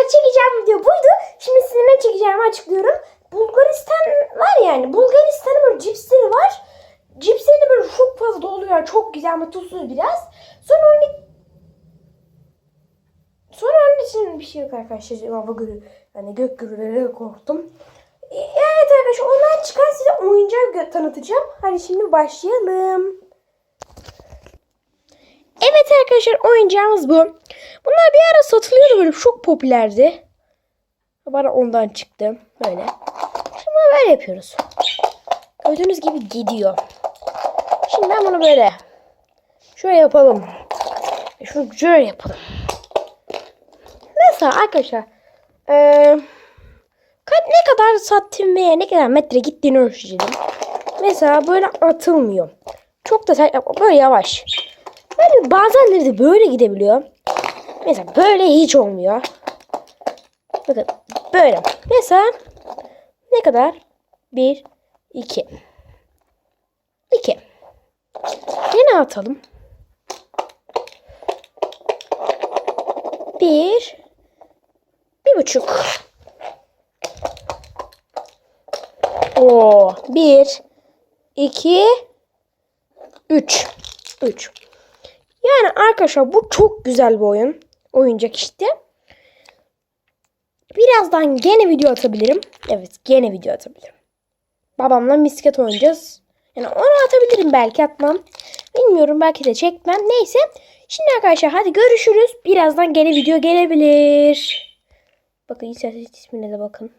arkadaşlar çekeceğim video buydu. Şimdi size ne çekeceğimi açıklıyorum. Bulgaristan var yani. Bulgaristan'ın böyle cipsleri var. Cipsleri böyle çok fazla oluyor. Çok güzel ama tuzsuz biraz. Sonra onun Sonra onun için bir şey yok arkadaşlar. Hava gürü, yani gök gürüleriyle korktum. E, Evet arkadaşlar onlar çıkar size oyuncak tanıtacağım. Hadi şimdi başlayalım. Evet arkadaşlar oyuncağımız bu. Bunlar bir ara satılıyordu böyle çok popülerdi. Bana ondan çıktı. Böyle. Şimdi böyle yapıyoruz. Gördüğünüz gibi gidiyor. Şimdi ben bunu böyle şöyle yapalım. Şunu şöyle yapalım. Mesela arkadaşlar ka- ne kadar santim veya ne kadar metre gittiğini ölçeceğim. Mesela böyle atılmıyor. Çok da. Böyle yavaş. Yani bazenleri de böyle gidebiliyor. Mesela böyle hiç olmuyor. Bakın böyle. Mesela ne kadar? 1, 2. 2. Yine atalım. 1, bir buçuk. Oo, bir, iki, üç. Üç. Yani arkadaşlar bu çok güzel bir oyun. Oyuncak işte. Birazdan gene video atabilirim. Evet gene video atabilirim. Babamla misket oynayacağız. Yani onu atabilirim belki atmam. Bilmiyorum belki de çekmem. Neyse. Şimdi arkadaşlar hadi görüşürüz. Birazdan gene video gelebilir. Bakın isterseniz ismine de bakın.